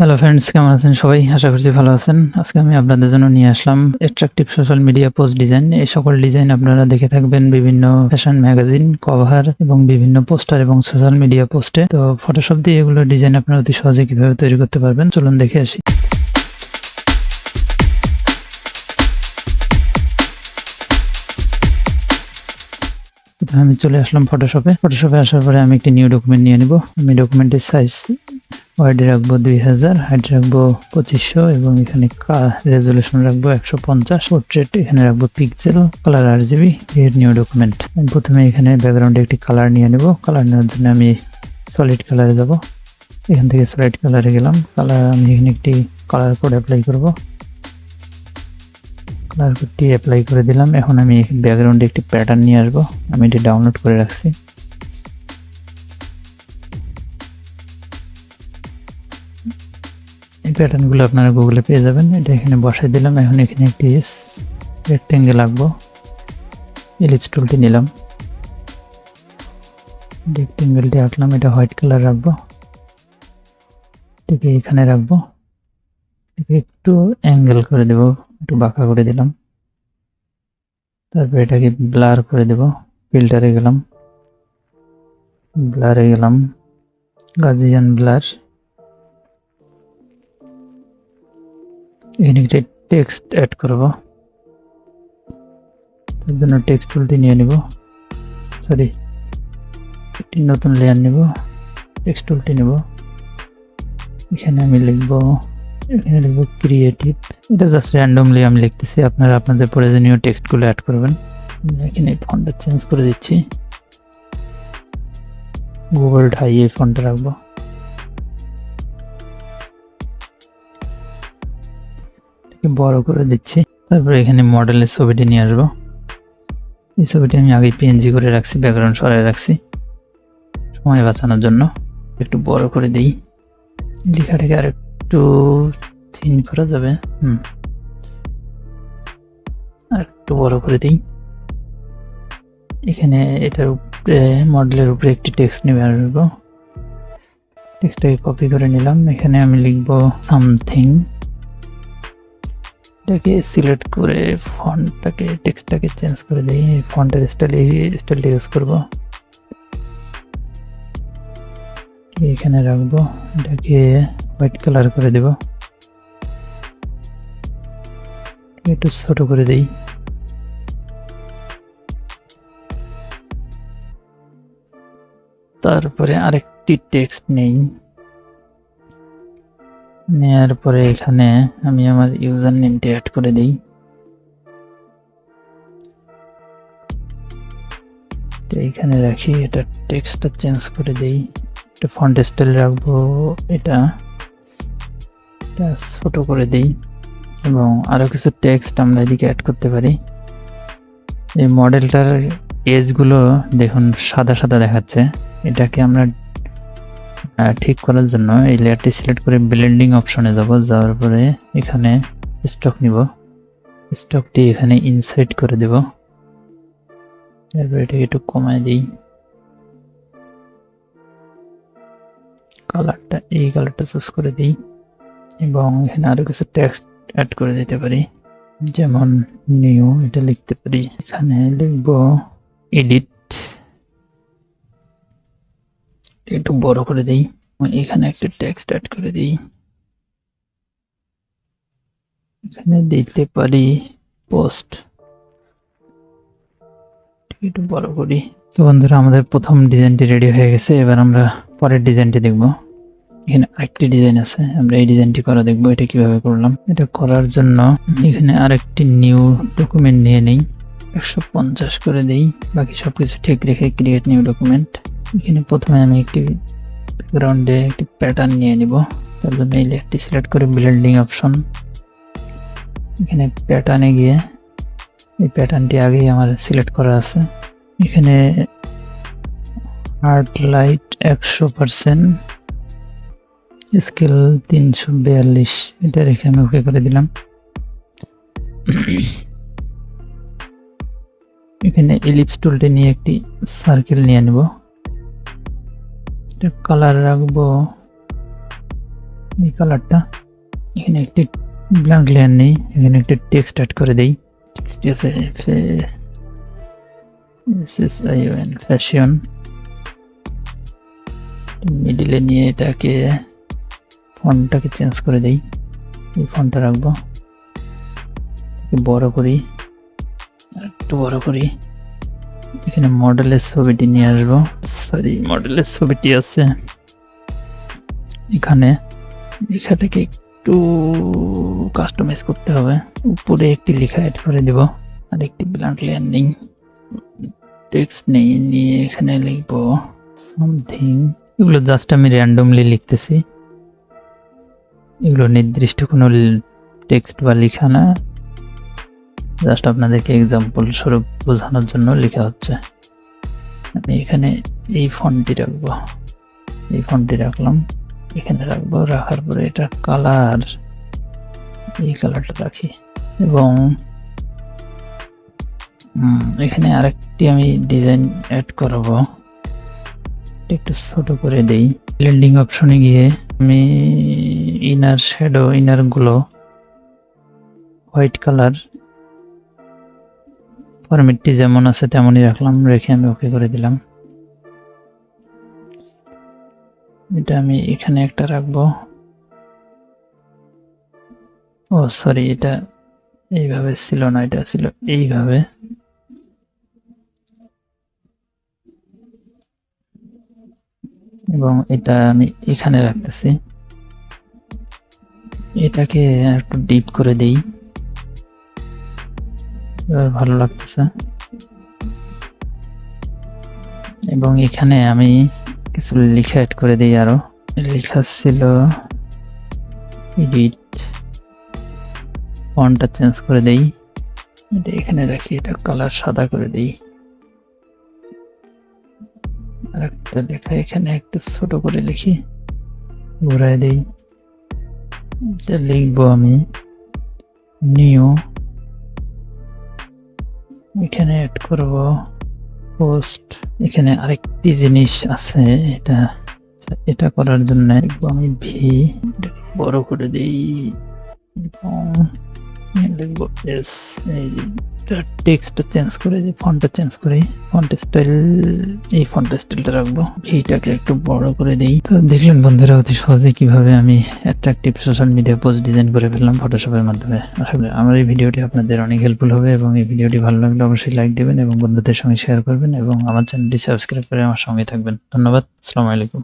Hello friends কেমন আছেন সবাই? আশা করছি ভালো আছেন। আজকে আমি আপনাদের জন্য নিয়ে আসলাম attractive social media post design এই সকল ডিজাইন আপনারা দেখে থাকবেন বিভিন্ন ফ্যাশন ম্যাগাজিন কভার এবং বিভিন্ন পোস্টার এবং সোশ্যাল মিডিয়া পোস্টে তো ফটোশপ দিয়ে এগুলো ডিজাইন আপনারা অতি সহজে কীভাবে তৈরি করতে পারবেন? চলুন দেখে আসি। আমি চলে আসলাম ফটোশপে ফটোশপে আসার পরে আমি একটি নিউ ডকুমেন্ট নিয়ে নিব। আমি ডকুমেন্টের সাইজ ওয়াইড রাখব দুই হাজার হাইট রাখব পঁচিশশো এবং এখানে রেজলিউশন রাখব একশো পঞ্চাশ, পোর্ট্রেট, এখানে রাখব পিক্সেল কালার আর জিবি এর নিউ ডকুমেন্ট। প্রথমে এখানে ব্যাকগ্রাউন্ডে একটি কালার নিয়ে নেব। কালার নেওয়ার জন্য আমি সলিড কালারে যাব। এখান থেকে সলিড কালারে গেলাম। কালার, আমি এখানে একটি কালার কোড অ্যাপ্লাই করব। কালার কোডটি অ্যাপ্লাই করে দিলাম। এখন আমি ব্যাকগ্রাউন্ডে একটি প্যাটার্ন নিয়ে আসব। আমি এটি ডাউনলোড করে রাখছি। প্যাটার্নগুলো আপনারা গুগলে পেয়ে যাবেন। এটা এখানে বসাই দিলাম। এখন এখানে একটি রেক্টেঙ্গেল আঁকবো এলিপস টুলটি নিলাম। রেক্টেঙ্গেলটি আঁকলাম, এটা হোয়াইট কালার রাখব। এটাকে এখানে রাখব। এটাকে একটু অ্যাঙ্গেল করে দেব। একটু বাঁকা করে দিলাম। তারপর এটাকে ব্লার করে দেব। ফিল্টারে গেলাম। ব্লারে গেলাম। গাজিয়ান ব্লার এখানে একটি টেক্সট অ্যাড করব। তার জন্য টেক্সট টুলটি নিয়ে নিব। সরি একটি নতুন লেয়ার নিব। টেক্সট টুলটি নেব। এখানে আমি লিখব, এখানে লিখব ক্রিয়েটিভ এটা জাস্ট র্যান্ডমলি আমি লিখতেছি, আপনারা আপনাদের প্রয়োজনীয় টেক্সটগুলো অ্যাড করবেন। এখানে ফন্টটা চেঞ্জ করে দিচ্ছি। গুগল ঢাই এই ফন্টটা রাখব। বড় করে দিচ্ছি। তারপর এখানে মডেলের ছবিটি নিয়ে আসব। এই ছবিটি আমি আগে পিএনজি করে রাখছি ব্যাকগ্রাউন্ড সরাই রাখছি সময় বাঁচানোর জন্য। একটু বড় করে দিই। লেখাটাকে আর একটু থিন করা যাবে। হুম। আর একটু বড় করে দিই। এখানে এটার উপরে মডেলের উপরে একটি টেক্সট নেবে আসব টেক্সটটাকে কপি করে নিলাম। এখানে আমি লিখব সামথিং এটাকে সিলেক্ট করে ফন্টটাকে টেক্সটটাকে চেঞ্জ করে দিই ফন্টের স্টাইল স্টাইলটা ইউজ করব। এখানে রাখব, এটাকে হোয়াইট কালার করে দেব। একটু ছোট করে দেই। তারপরে আরেকটি টেক্সট নেই। নেয়ার পরে এখানে আমি আমার ইউজার নেমটি অ্যাড করে দিই। তো এইখানে রাখি, এটা টেক্সটটা চেঞ্জ করে দিই। এটা ফন্ট স্টাইল রাখব, এটা এটা ছোট করে দেই এবং আরও কিছু টেক্সট আমরা এদিকে অ্যাড করতে পারি। এই মডেলটার এজগুলো দেখুন, সাদা সাদা দেখাচ্ছে। এটাকে আমরা ঠিক করার জন্য এই লেয়ারটি সিলেক্ট করে ব্লেন্ডিং অপশনে যাব, যাওয়ার পরে এখানে স্টক নিব। স্টকটি এখানে ইনসাইড করে দেব। তারপর এটাকে একটু কমায় দিই। কালারটা এই কালারটা চুজ করে দিই এবং এখানে আরও কিছু টেক্সট অ্যাড করে দিতে পারি। যেমন নিউ এটা লিখতে পারি। এখানে লিখব এডিট একটু বড় করে দিই। এখানে একটা টেক্সট অ্যাড করে দিই। এখানে দিতে পারি পোস্ট একটু বড় করি। তো বন্ধুরা, আমাদের প্রথম ডিজাইনটি রেডি হয়ে গেছে। এবার আমরা পরের ডিজাইনটি দেখব। এখানে আরেকটি ডিজাইন আছে। আমরা এই ডিজাইনটি করা দেখব, এটা কীভাবে করলাম। এটা করার জন্য এখানে আরেকটি নিউ ডকুমেন্ট নিয়ে নেই। একশো পঞ্চাশ করে দেই। বাকি সবকিছু ঠিক রেখে ক্রিয়েট নিউ ডকুমেন্ট এখানে প্রথমে আমি একটি ব্যাকগ্রাউন্ডে একটি প্যাটার্ন নিয়ে নিব। তার জন্য এই লেয়ারটি সিলেক্ট করে ব্লেন্ডিং অপশন এখানে প্যাটার্নে গিয়ে এই প্যাটার্নটি আগেই আমার সিলেক্ট করা আছে। এখানে হার্ট লাইট একশো পার্সেন্ট স্কেল তিনশো বিয়াল্লিশ, এটা রেখে আমি ওকে করে দিলাম। এখানে এলিপস টুলটি নিয়ে একটি সার্কেল নিয়ে নেব। এটা কালার রাখব। এই কালারটা এখানে একটি ব্ল্যাঙ্ক লেয়ার নেই। এখানে একটি টেক্সট অ্যাড করে দেই। ফ্যাশন মিডিলে নিয়ে এটাকে ফন্টটাকে চেঞ্জ করে দেই। এই ফন্টটা রাখব। বড় করি। একটু বড় করি। এখানে মডেলের ছবিটি নিয়ে আসব। সরি মডেলের ছবিটি আছে। এখানে লেখা থেকে একটু কাস্টমাইজ করতে হবে। উপরে একটি লেখা অ্যাড করে দেব। আর একটি ব্ল্যাঙ্ক লেয়ার নেই টেক্সট নেই, নিয়ে এখানে লিখব সামথিং এগুলো জাস্ট আমি র্যান্ডমলি লিখতেছি। এগুলো নির্দিষ্ট কোনো টেক্সট বা লেখা না। জাস্ট আপনাদেরকে এক্সাম্পল স্বরূপ বোঝানোর জন্য লেখা হচ্ছে। আমি এখানে এই ফন্টটি রাখব। এই ফন্টটি রাখলাম। এখানে রাখব। রাখার পরে এটা কালার এই কালারটা রাখি। এবং এখানে আরেকটি আমি ডিজাইন অ্যাড করব। একটু ছোট করে দেই। ব্লেন্ডিং অপশনে গিয়ে আমি ইনার শ্যাডো ইনারগুলো হোয়াইট কালার ফরম্যাটটি যেমন আছে তেমনই রাখলাম, রেখে আমি ওকে করে দিলাম। এটা আমি এখানে একটা রাখব। ও সরি এটা এইভাবে ছিল না, এটা ছিল এইভাবে। এবং এটা আমি এখানে রাখতেছি। এটাকে একটু ডিপ করে দেই। ভালো লাগতেছে। এবং এখানে আমি কিছু লেখা অ্যাড করে দিই আরও। লেখা ছিল এডিট ফন্টটা চেঞ্জ করে দেই। এটা এখানে রাখি, এটা কালার সাদা করে দেই। আর একটা লেখা এখানে একটু ছোট করে লিখি ঘুরাই দেই। এটা লিখব আমি নিউ এখানে অ্যাড করব পোস্ট এখানে আরেকটি জিনিস আছে, এটা এটা করার জন্য আমি ভি বড় করে দিই। এবং লিখব এস এই টেক্সটটা চেঞ্জ করে, যে ফন্টটা চেঞ্জ করে ফন্ট স্টাইল এই ফন্ট স্টাইলটা রাখব। এইটাকে একটু বড় করে দেই। তো দেখলেন বন্ধুরা, অতি সহজে কীভাবে আমি attractive social media post design করে ফেললাম ফটোশপের মাধ্যমে। আসলে আমার এই ভিডিওটি আপনাদের অনেক হেল্পফুল হবে এবং এই ভিডিওটি ভালো লাগলে অবশ্যই লাইক দেবেন এবং বন্ধুদের সঙ্গে শেয়ার করবেন এবং আমার চ্যানেলটি সাবস্ক্রাইব করে আমার সঙ্গে থাকবেন। ধন্যবাদ, আসসালামু আলাইকুম।